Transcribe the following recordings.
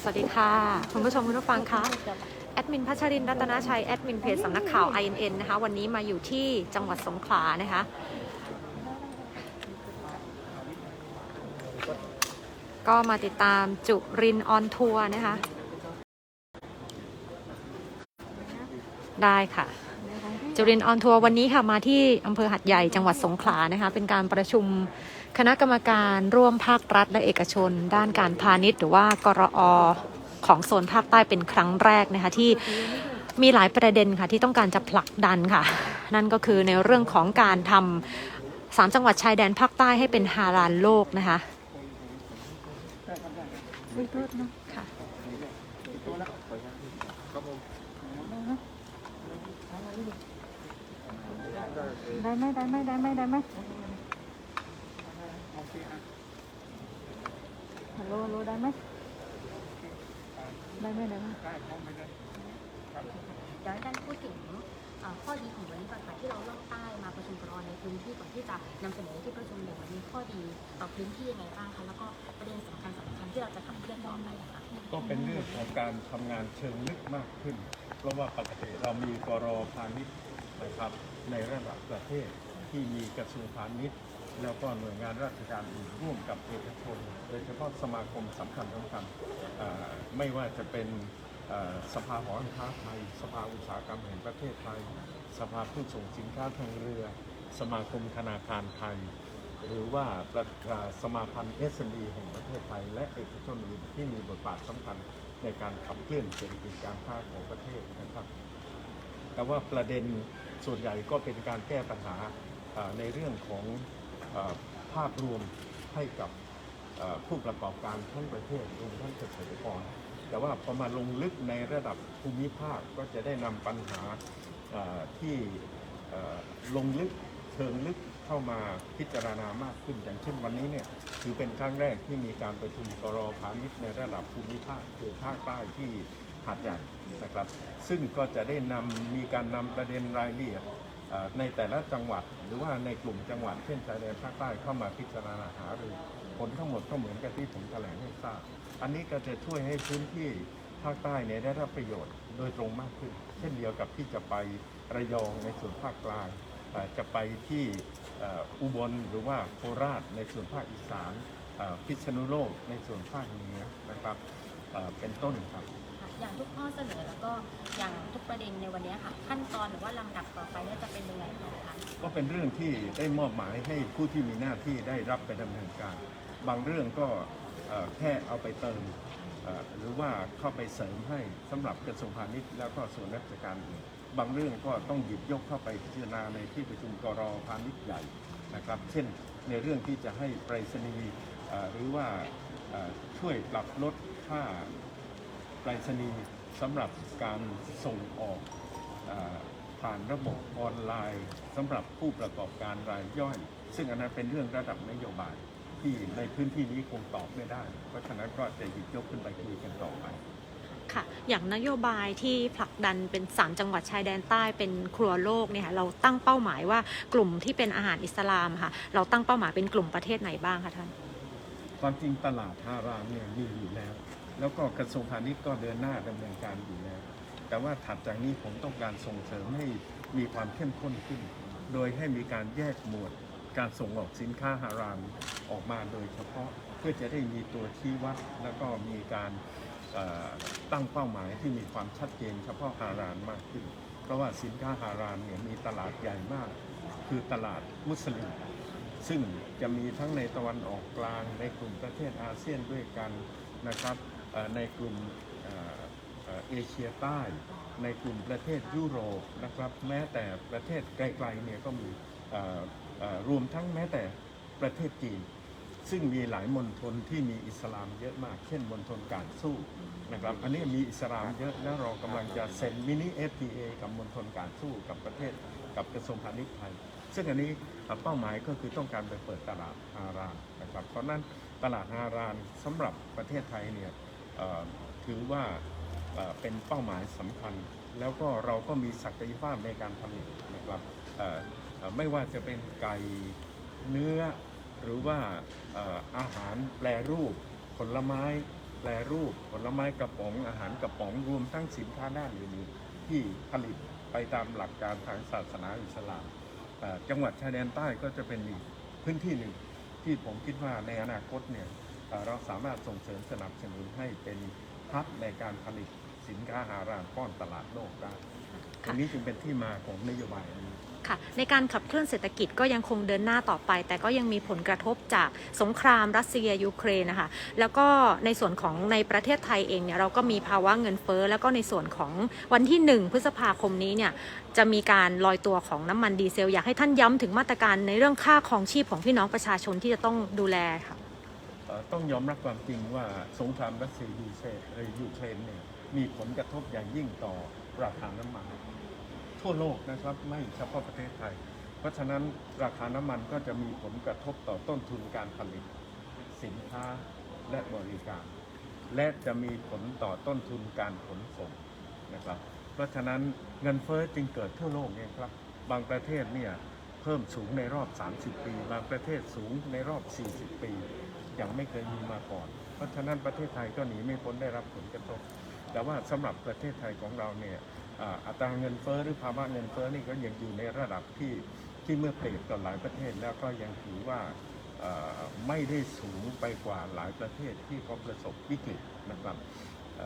สวัสดีค่ะ คุณผู้ชมคุณผู้ฟังคะแอดมินพัชรินร์รัตนชัย แอดมินเพจสำนักข่าว INN นะคะ วันนี้มาอยู่ที่จังหวัดสงขลานะคะ ก็มาติดตามจุรินออนทัวร์นะคะ ได้ค่ะ จุรินออนทัวร์วันนี้ค่ะมาที่อำเภอหัดใหญ่จังหวัดสงขลานะคะ เป็นการประชุมคณะกรรมการร่วมภาครัฐและเอกชน ด้านการพาณิชย์ หรือว่ากรอของโซนภาคใต้เป็นครั้งแรกนะคะที่มีหลายประเด็นค่ะที่ต้องการจะผลักดันค่ะ นั่นก็คือในเรื่องของการทำสามจังหวัดชายแดนภาคใต้ให้เป็นฮาลาลโลกนะคะ ได้ไหมได้ไหมได้ไหมได้ไหมฮัลโหลฮัลโหลได้ไหมได้ไหมได้ไหมเดี๋ยวให้ท่านพูดถึงเอ่อข้อดีของวันนี้ก่อนค่ะที่เราล่องใต้มาประชุมกรในพื้นที่ก่อนที่จะนำเสนอที่ประชุมเนี่ยมันมีข้อดีต่อพื้นที่ยังไงบ้างคะแล้วก็ประเด็นสำคัญสำคัญที่เราจะขับเคลื่อนต่อไปอะค่ะก็เป็นเรื่องของการทำงานเชิงลึกมากขึ้น เพราะว่าปกติเรามีกรพาณิชย์นะครับ ในระดับประเทศที่มีกระทรวงพาณิชย์ แล้วก็หน่วยงานราชการอื่นร่วมกับเอกชนโดยเฉพาะสมาคมสำคัญสำคัญไม่ว่าจะเป็นสภาหอการค้าไทย สภาอุตสาหกรรมแห่งประเทศไทย สภาผู้ส่งสินค้าทางเรือ สมาคมธนาคารไทย หรือว่าประอ่าสมาพันธ์ SME แห่งประเทศไทย และเอกชนอื่นที่มีบทบาทสำคัญในการขับเคลื่อนเศรษฐกิจการค้าของประเทศนะครับ แต่ว่าประเด็น ส่วนใหญ่ก็เป็นการแก้ปัญหาในเรื่องของอภาพรวมให้กับผู้ประกอบการทั้งประเทศรวมทั้งเกษตรกร แต่ว่าพอมาลงลึกในระดับภูมิภาคก็จะได้นำปัญหาที่ลงลึกเชิงลึกเข้ามาพิจารณามากขึ้น อย่างเช่นวันนี้เนี่ยถือเป็นครั้งแรกที่มีการประชุมกรอพาณิชย์ในระดับภูมิภาคคือภาคใต้ที่ หาดใหญ่นะครับ ซึ่งก็จะได้นำมีการนำประเด็นรายละเอียดในแต่ละจังหวัด หรือว่าในกลุ่มจังหวัดเช่นชายแดนภาคใต้เข้ามาพิจารณาหารือผลทั้งหมดก็เหมือนกับที่ผมแถลงให้ทราบ อันนี้ก็จะช่วยให้พื้นที่ภาคใต้เนี่ยได้รับประโยชน์โดยตรงมากขึ้น เช่นเดียวกับที่จะไประยองในส่วนภาคกลางจะไปที่อุบลหรือว่าโคราชในส่วนภาคอีสานพิษณุโลกในส่วนภาคเหนือนะครับเป็นต้นครับ อย่างทุกข้อเสนอแล้วก็อย่างทุกประเด็นในวันนี้ค่ะ ขั้นตอนหรือว่าลำดับต่อไปเนี่ยจะเป็นยังไงต่อคะก็เป็นเรื่องที่ได้มอบหมายให้ผู้ที่มีหน้าที่ได้รับไปดำเนินการ บางเรื่องก็เอ่อแค่เอาไปเติมเอ่อหรือว่าเข้าไปเสริมให้สำหรับกระทรวงพาณิชย์แล้วก็ส่วนราชการอื่นบางเรื่องก็ต้องหยิบยกเข้าไปพิจารณาในที่ประชุมกรพาณิชย์ใหญ่นะครับ เช่นในเรื่องที่จะให้ไปรษณีย์เอ่อหรือว่าเอ่อช่วยปรับลดค่า ไปรษณีย์สำหรับการส่งออกเออผ่านระบบออนไลน์สำหรับผู้ประกอบการรายย่อย ซึ่งอันนั้นเป็นเรื่องระดับนโยบายที่ในพื้นที่นี้คงตอบไม่ได้ เพราะฉะนั้นก็จะหยิบยกขึ้นไปคุยกันต่อไปค่ะอย่างนโยบายที่ผลักดันเป็นสามจังหวัดชายแดนใต้เป็นครัวโลกเนี่ยค่ะเราตั้งเป้าหมายว่ากลุ่มที่เป็นอาหารอิสลามค่ะ เราตั้งเป้าหมายเป็นกลุ่มประเทศไหนบ้างคะท่าน ความจริงตลาดฮารามเนี่ยมีอยู่แล้ว แล้วก็กระทรวงพาณิชย์ก็เดินหน้าดำเนินการอยู่แล้ว แต่ว่าถัดจากนี้ผมต้องการส่งเสริมให้มีความเข้มข้นขึ้น โดยให้มีการแยกหมวดการส่งออกสินค้าฮารามออกมาโดยเฉพาะเพื่อจะได้มีตัวชี้วัด แล้วก็มีการตั้งเป้าหมายที่มีความชัดเจนเฉพาะฮารามมากขึ้น เพราะว่าสินค้าฮารามเนี่ยมีตลาดใหญ่มาก คือตลาดมุสลิม ซึ่งจะมีทั้งในตะวันออกกลางในกลุ่มประเทศอาเซียนด้วยกันนะครับ ในกลุ่มเอเชียใต้ ในกลุ่มประเทศยุโรปนะครับแม้แต่ประเทศไกลๆเนี่ยก็มีรวมทั้งแม้แต่ประเทศจีน ซึ่งมีหลายมณฑลที่มีอิสลามเยอะมาก เช่นมณฑลการสู้นะครับอันนี้มีอิสลามเยอะแล้วเรากำลังจะเซ็นมินิ FTA กับมณฑลการสู้กับประเทศกับกระทรวงพาณิชย์ไทย ซึ่งอันนี้เป้าหมายก็คือต้องการไปเปิดตลาดฮารานนะครับเพราะนั้นตลาดฮารานสำหรับประเทศไทยเนี่ย ถือว่าเป็นเป้าหมายสำคัญ แล้วก็เราก็มีศักยภาพในการผลิตนะครับไม่ว่าจะเป็นไก่เนื้อหรือว่าอาหารแปรรูป ผลไม้แปรรูป ผลไม้กระป๋องอาหารกระป๋องรวมทั้งสินค้าด้านอื่นๆที่ผลิตไปตามหลักการทางศาสนาอิสลามจังหวัดชายแดนใต้ก็จะเป็นอีกพื้นที่หนึ่งที่ผมคิดว่าในอนาคตเนี่ย เอ่อเราสามารถส่งเสริมสนับสนุนให้เป็นพับในการผลิตสินค้าหารางป้อนตลาดโลกได้ค่ะอันนี้จึงเป็นที่มาของนโยบายอันนี้ค่ะในการขับเคลื่อนเศรษฐกิจก็ยังคงเดินหน้าต่อไป แต่ก็ยังมีผลกระทบจากสงครามรัสเซียยูเครนนะคะแล้วก็ในส่วนของในประเทศไทยเองเนี่ยเราก็มีภาวะเงินเฟ้อแล้วก็ในส่วนของวันที่ 1 พฤษภาคมนี้เนี่ยจะมีการลอยตัวของน้ำมันดีเซล อยากให้ท่านย้ำถึงมาตรการในเรื่องค่าครองชีพของพี่น้องประชาชนที่จะต้องดูแลค่ะเอ่อ ต้องยอมรับความจริงว่าสงครามรัสเซียยูเครนเออยูเครนเนี่ยมีผลกระทบอย่างยิ่งต่อราคาน้ำมัน ทั่วโลกนะครับไม่เฉพาะประเทศไทย เพราะฉะนั้นราคาน้ำมันก็จะมีผลกระทบต่อต้นทุนการผลิต สินค้าและบริการ และจะมีผลต่อต้นทุนการขนส่งนะครับ เพราะฉะนั้นเงินเฟ้อจึงเกิดทั่วโลกเนี่ยครับ บางประเทศเนี่ยเพิ่มสูงในรอบ 30 ปี บางประเทศสูงในรอบ 40 ปี ยังไม่เคยมีมาก่อน เพราะฉะนั้นประเทศไทยก็หนีไม่พ้นได้รับผลกระทบ แต่ว่าสำหรับประเทศไทยของเราเนี่ยอัตราเงินเฟ้อหรือภาวะเงินเฟ้อนี่ก็ยังอยู่ในระดับที่ที่เมื่อเปรียบกับหลายประเทศแล้วก็ยังถือว่าไม่ได้สูงไปกว่าหลายประเทศที่เขาประสบวิกฤตนะครับเ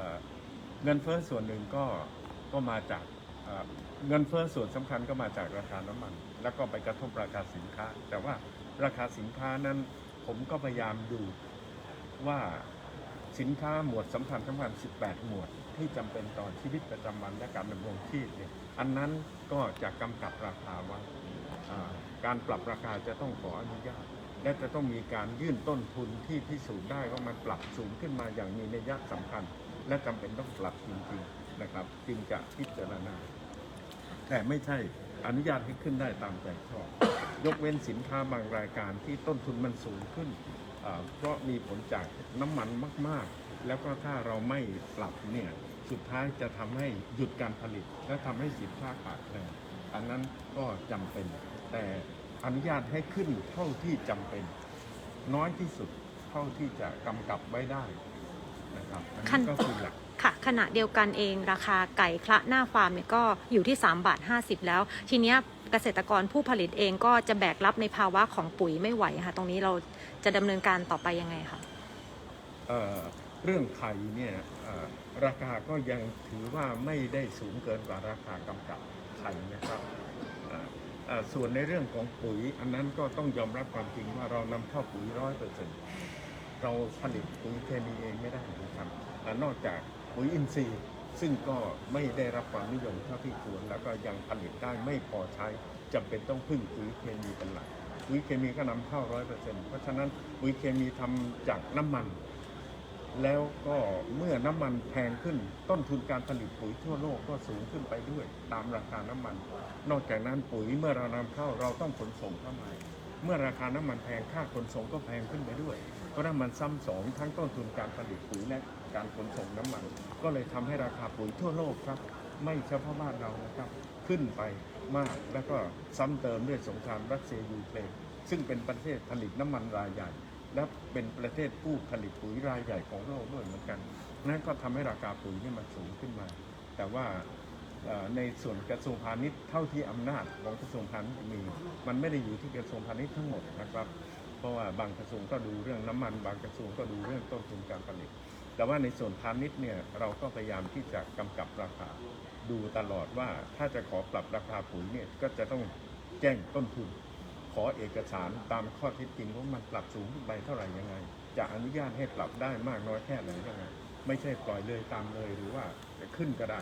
เงินเฟ้อส่วนหนึ่งก็ก็มาจากเอ่อเงินเฟ้อส่วนสำคัญก็มาจากราคาน้ำมัน แล้วก็ไปกระทบราคาสินค้า แต่ว่าราคาสินค้านั้น ผมก็พยายามดูว่าสินค้าหมวดสำคัญสำคัญ 18 หมวดที่จำเป็นต่อชีวิตประจำวันและการดำรงชีพเนี่ยอันนั้นก็จะกำกับราคาว่าการปรับราคาจะต้องขออนุญาต และจะต้องมีการยื่นต้นทุนที่พิสูจน์ได้ว่ามันปรับสูงขึ้นมาอย่างมีนัยยะสำคัญ และจำเป็นต้องปรับจริงๆนะครับ จึงจะพิจารณา แต่ไม่ใช่ อนุญาตให้ขึ้นได้ตามใจชอบ ยกเว้นสินค้าบางรายการที่ต้นทุนมันสูงขึ้น เพราะมีผลจากน้ำมันมากๆ แล้วก็ถ้าเราไม่ปรับเนี่ยสุดท้ายจะทำให้หยุดการผลิต และทำให้สินค้าขาดแคลนอันนั้นก็จำเป็น แต่อนุญาตให้ขึ้นเท่าที่จำเป็น น้อยที่สุดเท่าที่จะกำกับไว้ได้นะครับอันนี้ก็คือหลัก ค่ะขณะเดียวกันเองราคาไก่คละหน้าฟาร์มเนี่ยก็อยู่ที่3บาท50 แล้ว ทีเนี้ยเกษตรกรผู้ผลิตเองก็จะแบกรับในภาวะของปุ๋ยไม่ไหวค่ะ ตรงนี้เราจะดำเนินการต่อไปยังไงคะเอ่อเรื่องไข่เนี่ยเอ่อราคาก็ยังถือว่าไม่ได้สูงเกินกว่าราคากำกับไข่นะครับเอ่อเอ่อส่วนในเรื่องของปุ๋ย อันนั้นก็ต้องยอมรับความจริงว่าเรานำเข้าปุ๋ยร้อยเปอร์เซ็นต์เราผลิตปุ๋ยเคมีเองไม่ได้นะครับอ่านอกจาก ปุ๋ยอินทรีย์ ซึ่งก็ไม่ได้รับความนิยมเท่าที่ควร แล้วก็ยังผลิตได้ไม่พอใช้จำเป็นต้องพึ่งปุ๋ยเคมีเป็นหลักปุ๋ยเคมีก็นำเข้าร้อยเปอร์เซ็นต์เพราะฉะนั้นปุ๋ยเคมีทำจากน้ำมัน แล้วก็เมื่อน้ำมันแพงขึ้น ต้นทุนการผลิตปุ๋ยทั่วโลกก็สูงขึ้นไปด้วยตามราคาน้ำมัน นอกจากนั้นปุ๋ยเมื่อเรานำเข้าเราต้องขนส่งเข้ามาเมื่อราคาน้ำมันแพงค่าขนส่งก็แพงขึ้นไปด้วย เพราะนั้นมันซ้ำสองทั้งต้นทุนการผลิตปุ๋ยและ การขนส่งน้ำมัน ก็เลยทำให้ราคาปุ๋ยทั่วโลกครับ ไม่เฉพาะบ้านเรานะครับ ขึ้นไปมากแล้วก็ซ้ำเติมด้วยสงครามรัสเซียยูเครนซึ่งเป็นประเทศผลิตน้ำมันรายใหญ่ และเป็นประเทศผู้ผลิตปุ๋ยรายใหญ่ของโลกด้วยเหมือนกันนั่นก็ทำให้ราคาปุ๋ยนี่มันสูงขึ้นมา แต่ว่าในส่วนกระทรวงพาณิชย์เท่าที่อำนาจของกระทรวงพาณิชย์มี มันไม่ได้อยู่ที่กระทรวงพาณิชย์ทั้งหมดนะครับ เพราะว่าบางกระทรวงก็ดูเรื่องน้ำมัน บางกระทรวงก็ดูเรื่องต้นทุนการผลิต แต่ว่าในส่วนพาณิชย์เนี่ยเราก็พยายามที่จะกำกับราคา ดูตลอดว่าถ้าจะขอปรับราคาปุ๋ยเนี่ยก็จะต้องแจ้งต้นทุน ขอเอกสารตามข้อเท็จจริงว่ามันปรับสูงขึ้นไปเท่าไหร่ยังไง จะอนุญาตให้ปรับได้มากน้อยแค่ไหนยังไงไม่ใช่ปล่อยเลยตามเลยหรือว่าจะขึ้นก็ได้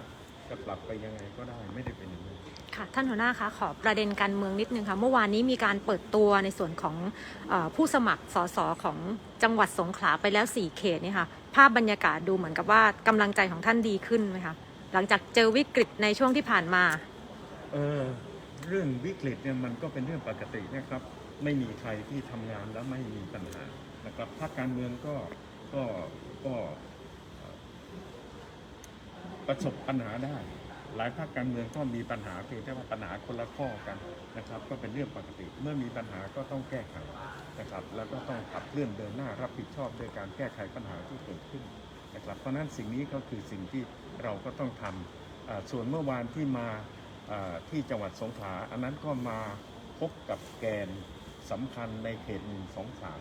จะปรับไปยังไงก็ได้ไม่ได้เป็นอย่างนั้นค่ะท่านหัวหน้าคะขอประเด็นการเมืองนิดนึงค่ะเมื่อวานนี้มีการเปิดตัวในส่วนของอผู้สมัครสสของจังหวัดสงขลาไปแล้ว 4 เขตนี่ค่ะ ภาพบรรยากาศดูเหมือนกับว่ากำลังใจของท่านดีขึ้นไหมคะหลังจากเจอวิกฤตในช่วงที่ผ่านมา เออเรื่องวิกฤตเนี่ยมันก็เป็นเรื่องปกตินะครับ ไม่มีใครที่ทำงานแล้วไม่มีปัญหานะครับภาคการเมืองก็ก็ก็ประสบปัญหาได้ หลายภาคการเมืองก็มีปัญหาเพียงแต่ว่าปัญหาคนละข้อกันนะครับ ก็เป็นเรื่องปกติ เมื่อมีปัญหาก็ต้องแก้ไขนะครับ แล้วก็ต้องขับเคลื่อนเดินหน้ารับผิดชอบด้วยการแก้ไขปัญหาที่เกิดขึ้นนะครับ เพราะนั้นสิ่งนี้ก็คือสิ่งที่เราก็ต้องทำอ่าส่วนเมื่อวานที่มาที่จังหวัดสงขลาอันนั้นก็มาพบกับแกนสำคัญในเขตหนึ่งสองสาม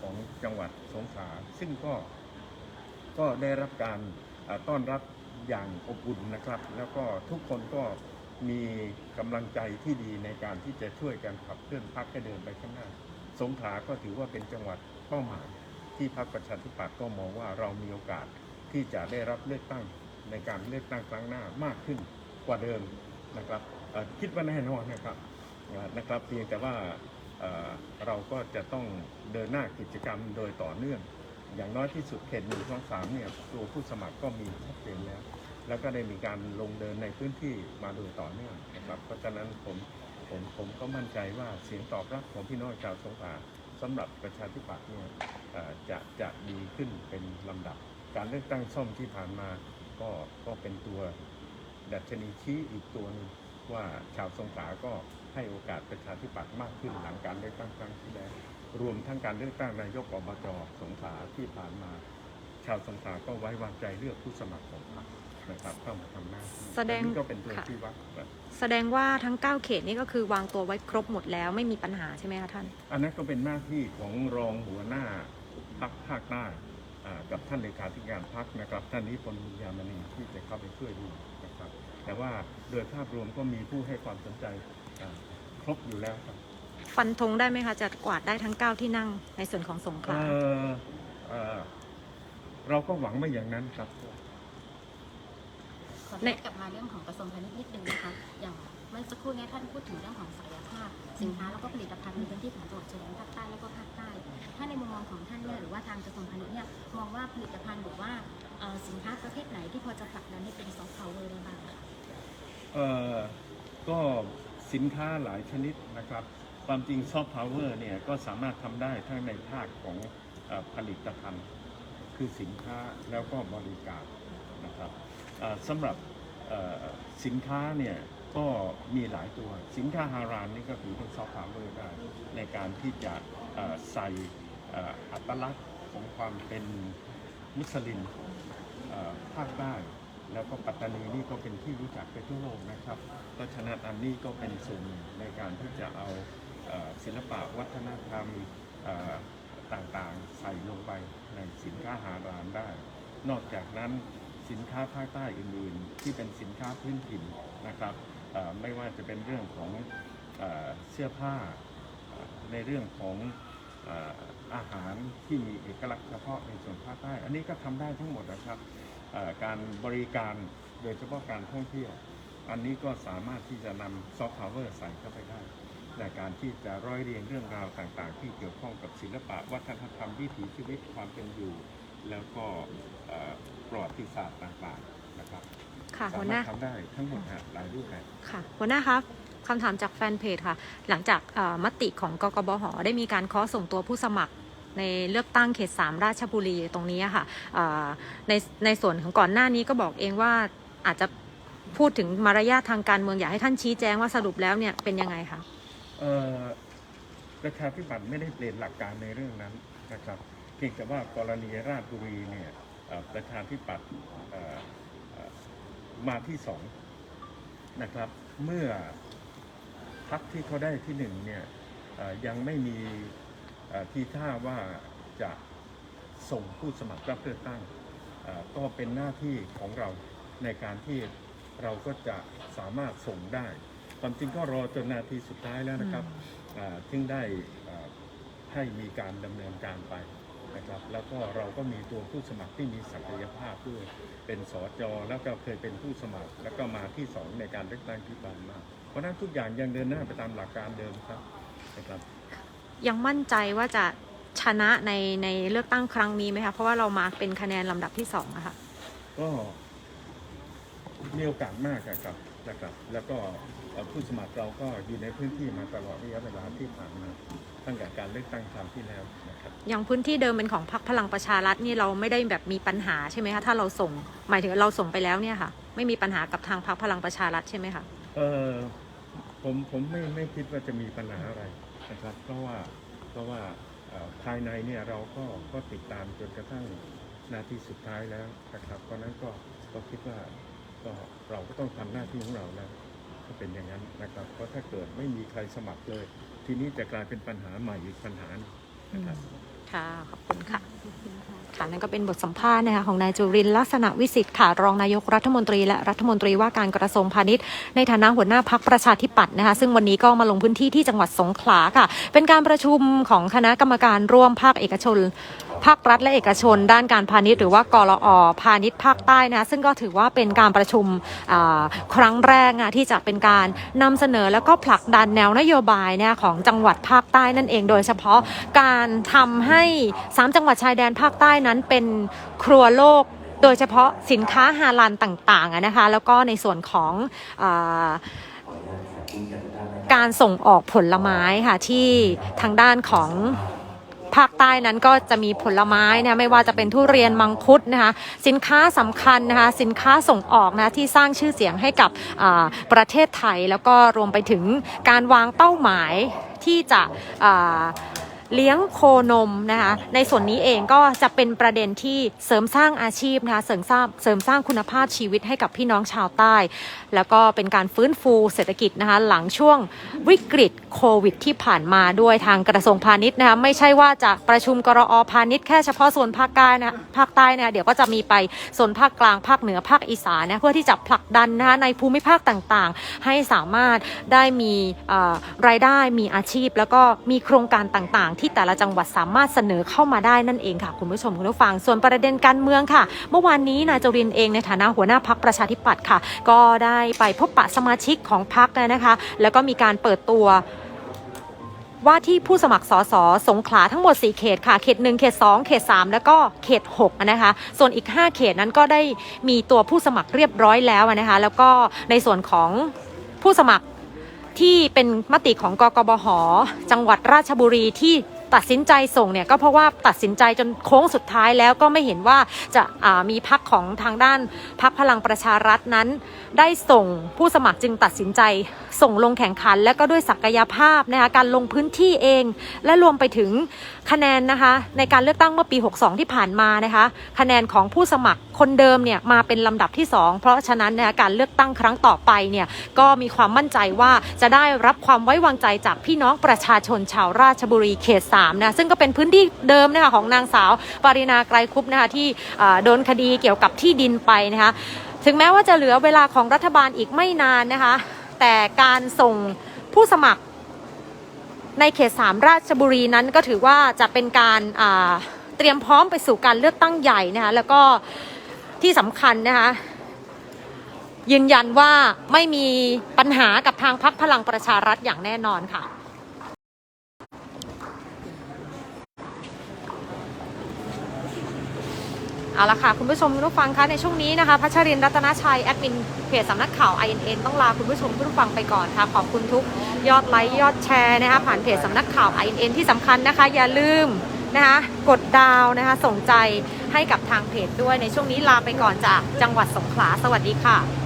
ของจังหวัดสงขลาซึ่งก็ก็ได้รับการต้อนรับ อย่างอบอุ่นนะครับ แล้วก็ทุกคนก็มีกำลังใจที่ดีในการที่จะช่วยกันขับเคลื่อนพรรคให้เดินไปข้างหน้า สงขลาก็ถือว่าเป็นจังหวัดเป้าหมาย ที่พรรคประชาธิปัตย์ก็มองว่าเรามีโอกาสที่จะได้รับเลือกตั้งในการเลือกตั้งครั้งหน้ามากขึ้นกว่าเดิมนะครับคิดว่าแน่นอนนะครับนะครับเพียงแต่ว่าเราก็จะต้องเดินหน้ากิจกรรมโดยต่อเนื่อง อย่างน้อยที่สุดเขตหนึ่งสองสามเนี่ยตัวผู้สมัครก็มีชัดเจนแล้ว แล้วก็ได้มีการลงเดินในพื้นที่มาโดยต่อเนื่องนะครับ เพราะฉะนั้นผมผมผมก็มั่นใจว่าเสียงตอบรับของพี่น้องชาวสงขลาสำหรับประชาธิปัตย์เนี่ยจะจะดีขึ้นเป็นลำดับ การเลือกตั้งซ่อมที่ผ่านมาก็ก็เป็นตัวดัชนีชี้อีกตัวหนึงว่าชาวสงขลาก็ให้โอกาสประชาธิปัตย์มากขึ้นหลังการเลือกตั้งครั้งที่แล้ว รวมทั้งการเลือกตั้งนายกอบจสงขลาที่ผ่านมา ชาวสงขลาก็ไว้วางใจเลือกผู้สมัครของพรรคนะครับเข้ามาทำหน้าที่แสดง อันนี้ก็เป็นตัวค่ะที่วัดแบบแสดงว่าทั้ง 9 เขตนี้ก็คือวางตัวไว้ครบหมดแล้วไม่มีปัญหาใช่ไหมคะท่าน อันนั้นก็เป็นหน้าที่ของรองหัวหน้าพรรคภาคใต้อ่ากับท่านเลขาธิการพรรคนะครับท่านนิพนธ์บุญญามณีที่จะเข้าไปช่วยดูนะครับ แต่ว่าโดยภาพรวมก็มีผู้ให้ความสนใจอ่าครบอยู่แล้วครับ ฟันธงได้ไหมคะจะกวาดได้ทั้ง 9 ที่นั่งในส่วนของสงขลาเอ่อเอ่อเราก็หวังไม่อย่างนั้นครับ ขออนุญาตกลับมาเรื่องของกระทรวงพาณิชย์นิดนึงนะคะ อย่างเมื่อสักครู่เนี้ท่านพูดถึงเรื่องของศักยภาพ สินค้าแล้วก็ผลิตภัณฑ์ในพื้นที่ของจังหวัดชายแดนภาคใต้แล้วก็ภาคใต้ ถ้าในมุมมองของท่านเนี่ยหรือว่าทางกระทรวงพาณิชย์เนี่ยมองว่าผลิตภัณฑ์หรือว่าเอ่อสินค้าประเภทไหนที่พอจะผลักดันให้เป็นซอฟต์พาวเวอร์ได้บ้างคะ เอ่อก็สินค้าหลายชนิดนะครับ ความจริงซอฟต์พาวเวอร์เนี่ยก็สามารถทำได้ทั้งในภาคของอผลิตภัณฑ์คือสินค้าแล้วก็บริการนะครับสำหรับสินค้าเนี่ยก็มีหลายตัวสินค้าฮารานนี่ก็ถือเป็นซอฟต์พาวเวอร์ได้ในการที่จะใส่อัตลักษณ์ของความเป็นมุสลิมภาคใต้แล้วก็ปัตตานีนี่ก็เป็นที่รู้จักไปทั่วโลกนะครับ เพราะฉะนั้นอันนี้ก็เป็นส่วนในการที่จะเอา ศิลปะวัฒนธรรมต่างๆ ใส่ลงไปในสินค้าหารานได้ นอกจากนั้นสินค้าภาคใต้อื่นๆ ที่เป็นสินค้าพื้นถิ่นนะครับไม่ว่าจะเป็นเรื่องของเอเสื้อผ้าในเรื่องของเอ่อาหารที่มีเอกลักษณ์เฉพาะในส่วนภาคใต้ อันนี้ก็ทำได้ทั้งหมดนะครับการบริการโดยเฉพาะการท่องเที่ยว อันนี้ก็สามารถที่จะนำซอฟต์พาวเวอร์ใส่เข้าไปได้ ในการที่จะร้อยเรียงเรื่องราวต่างๆ ที่เกี่ยวข้องกับศิลปะวัฒนธรรมวิถีชีวิตความเป็นอยู่ แล้วก็เอ่อประวัติศาสตร์ต่างๆนะครับค่ะสาหัวหมาน้ารถทำได้ทั้งหมดฮะหลายรูปแบบค่ะหัวหน้าครับคำถามจากแฟนเพจค่ะ หลังจากเอ่อมติของกกบหได้มีการเคาะส่งตัวผู้สมัครในเลือกตั้งเขต 3 ราชบุรีตรงนี้อะค่ะเอ่อในในส่วนของก่อนหน้านี้ก็บอกเองว่าอาจจะพูดถึงมารยาททางการเมืองอยากให้ท่านชี้แจงว่าสรุปแล้วเนี่ยเป็นยังไงคะเอ่อ ประชาธิปัตย์ไม่ได้เปลี่ยนหลักการในเรื่องนั้นนะครับ เพียงแต่ว่ากรณีราชบุรีเนี่ยประชาธิปัตย์มาที่สองนะครับ เมื่อพักที่เขาได้ที่หนึ่งเนี่ยยังไม่มีทีท่าว่าจะส่งผู้สมัครรับเลือกตั้งก็เป็นหน้าที่ของเราในการที่เราก็จะสามารถส่งได้ ความจริงก็รอจนนาทีสุดท้ายแล้วนะครับอ่าซึ่งได้อ่าให้มีการดำเนินการไปนะครับ แล้วก็เราก็มีตัวผู้สมัครที่มีศักยภาพด้วย เป็นสอจอแล้วก็เคยเป็นผู้สมัคร แล้วก็มาที่สองในการเลือกตั้งที่ผ่านมา เพราะฉะนั้นทุกอย่างยังเดินหน้าไปตามหลักการเดิมครับนะครับ ยังมั่นใจว่าจะชนะในในเลือกตั้งครั้งนี้ไหมคะเพราะว่าเรามาเป็นคะแนนลำดับที่สองอะค่ะก็มีโอกาสมากอะครับ นะครับแล้วก็เอ่อผู้สมัครเราก็อยู่ในพื้นที่มาตลอดระยะเวลาที่ผ่านมาตั้งแต่การเลือกตั้งครั้งที่แล้วนะครับอย่างพื้นที่เดิมเป็นของพรรคพลังประชารัฐนี่เราไม่ได้แบบมีปัญหาใช่ไหมคะถ้าเราส่งหมายถึงเราส่งไปแล้วเนี่ยค่ะ ไม่มีปัญหากับทางพรรคพลังประชารัฐใช่ไหมคะเออผมผมไม่ไม่คิดว่าจะมีปัญหาอะไรนะครับเพราะว่าเพราะว่าเอ่อภายในเนี่ยเราก็ก็ติดตามจนกระทั่งหน้าที่สุดท้ายแล้วนะครับเพราะฉะนั้นก็ก็คิดว่าก็ เราก็ต้องทำหน้าที่ของเราแล้วก็เป็นอย่างนั้นนะครับ เพราะถ้าเกิดไม่มีใครสมัครเลย ทีนี้จะกลายเป็นปัญหาใหม่อีกปัญหาหนึ่งนะครับค่ะขอบคุณค่ะ ค่ะนั่นก็เป็นบทสัมภาษณ์นะคะของนายจุรินลักษณะวิสิทธิ์ค่ะรองนายกรัฐมนตรีและรัฐมนตรีว่าการกระทรวงพาณิชย์ในฐานะหัวหน้าพักประชาธิปัตย์นะคะซึ่งวันนี้ก็มาลงพื้นที่ที่จังหวัดสงขลาค่ะ เป็นการประชุมของคณะกรรมการร่วมภาคเอกชนภาครัฐและเอกชน ด้านการพาณิชย์หรือว่ากรออพาณิชย์ภาคใต้นะซึ่งก็ถือว่าเป็นการประชุมครั้งแรกนะที่จะเป็นการนำเสนอแล้วก็ผลักดันแนวนโยบายของจังหวัดภาคใต้นั่นเอง โดยเฉพาะการทำให้ 3 จังหวัดชายแดนภาคใต้นั้นเป็นครัวโลกโดยเฉพาะสินค้าฮาลาลต่างๆนะคะแล้วก็ในส่วนของอการส่งออกผลไม้ค่ะที่ทางด้านของภาคใต้นั้นก็จะมีผลไม้นะไม่ว่าจะเป็นทุเรียนมังคุดนะคะสินค้าสำคัญนะคะสินค้าส่งออกนะที่สร้างชื่อเสียงให้กับประเทศไทย แล้วก็รวมไปถึงการวางเป้าหมายที่จะ เลี้ยงโคนมนะคะในส่วนนี้เองก็จะเป็นประเด็นที่เสริมสร้างอาชีพนะคะเสริมสร้างเสริมสร้างคุณภาพชีวิตให้กับพี่น้องชาวใต้ แล้วก็เป็นการฟื้นฟูเศรษฐกิจนะคะหลังช่วงวิกฤตโควิด ที่ผ่านมาด้วยทางกระทรวงพาณิชย์นะคะไม่ใช่ว่าจะประชุมกรอพาณิชย์แค่เฉพาะโซนภาคใต้นะภาคใต้นะเดี๋ยวก็จะมีไปโซนภาคกลางภาคเหนือภาคอีสานนะเพื่อที่จะผลักดันนะคะในภูมิภาคต่างๆ ให้สามารถได้มีรายได้มีอาชีพ แล้วก็มีโครงการต่างๆที่แต่ละจังหวัดสามารถเสนอเข้ามาได้นั่นเองค่ะคุณผู้ชมคุณผู้ฟัง ส่วนประเด็นการเมืองค่ะ เมื่อวานนี้นายจรินเองในฐานะหัวหน้าพักประชาธิปัตย์ค่ะ ก็ได้ไปพบปะสมาชิกของพักนะคะ แล้วก็มีการเปิดตัวว่าที่ผู้สมัครสสสงขลาทั้งหมด 4 เขตค่ะ เขต 1 เขต 2 เขต 3 แล้วก็เขต 6 นะคะ ส่วนอีก 5 เขตนั้นก็ได้มีตัวผู้สมัครเรียบร้อยแล้วนะคะ แล้วก็ในส่วนของผู้สมัครที่เป็นมติของกกบห จังหวัดราชบุรีที่ ตัดสินใจส่งเนี่ยก็เพราะว่าตัดสินใจจนโค้งสุดท้ายแล้วก็ไม่เห็นว่าจะามีพักของทางด้านพักพลังประชารัฐนั้น ได้ส่งผู้สมัครจึงตัดสินใจ ส่งลงแข่งขัน และก็ด้วยศักยภาพนะคะการลงพื้นที่เอง และรวมไปถึงคะแนนนะคะในการเลือกตั้งเมื่อปี 62 ที่ผ่านมานะคะคะแนนของผู้สมัครคนเดิมเนี่ยมาเป็นลำดับที่ 2 เพราะฉะนั้นนะคะการเลือกตั้งครั้งต่อไปเนี่ยก็มีความมั่นใจว่าจะได้รับความไว้วางใจจากพี่น้องประชาชนชาวราชบุรีเขต3นะซึ่งก็เป็นพื้นที่เดิมนะคะของนางสาวปารินาไกรคุปนะคะที่โดนคดีเกี่ยวกับที่ดินไปนะคะถึงแม้ว่าจะเหลือเวลาของรัฐบาลอีกไม่นานนะคะแต่การส่งผู้สมัครในเขต3ราชบุรีนั้นก็ถือว่าจะเป็นการเตรียมพร้อมไปสู่การเลือกตั้งใหญ่นะคะแล้วก็ที่สำคัญนะคะยืนยันว่าไม่มีปัญหากับทางพักพลังประชารัฐอย่างแน่นอนค่ะ เอาละค่ะ คุณผู้ชมคุณผู้ฟังคะในช่วงนี้นะคะพัชรินร์รัตนชัย แอดมินเพจสำนักข่าว INN ต้องลาคุณผู้ชมคุณผู้ฟังไปก่อนค่ะ ขอบคุณทุกยอดไลค์ยอดแชร์นะคะผ่านเพจสำนักข่าว INN ที่สำคัญนะคะ อย่าลืมนะคะกดดาวนะคะส่งใจให้กับทางเพจด้วยในช่วงนี้ลาไปก่อนจากจังหวัดสงขลาสวัสดีค่ะ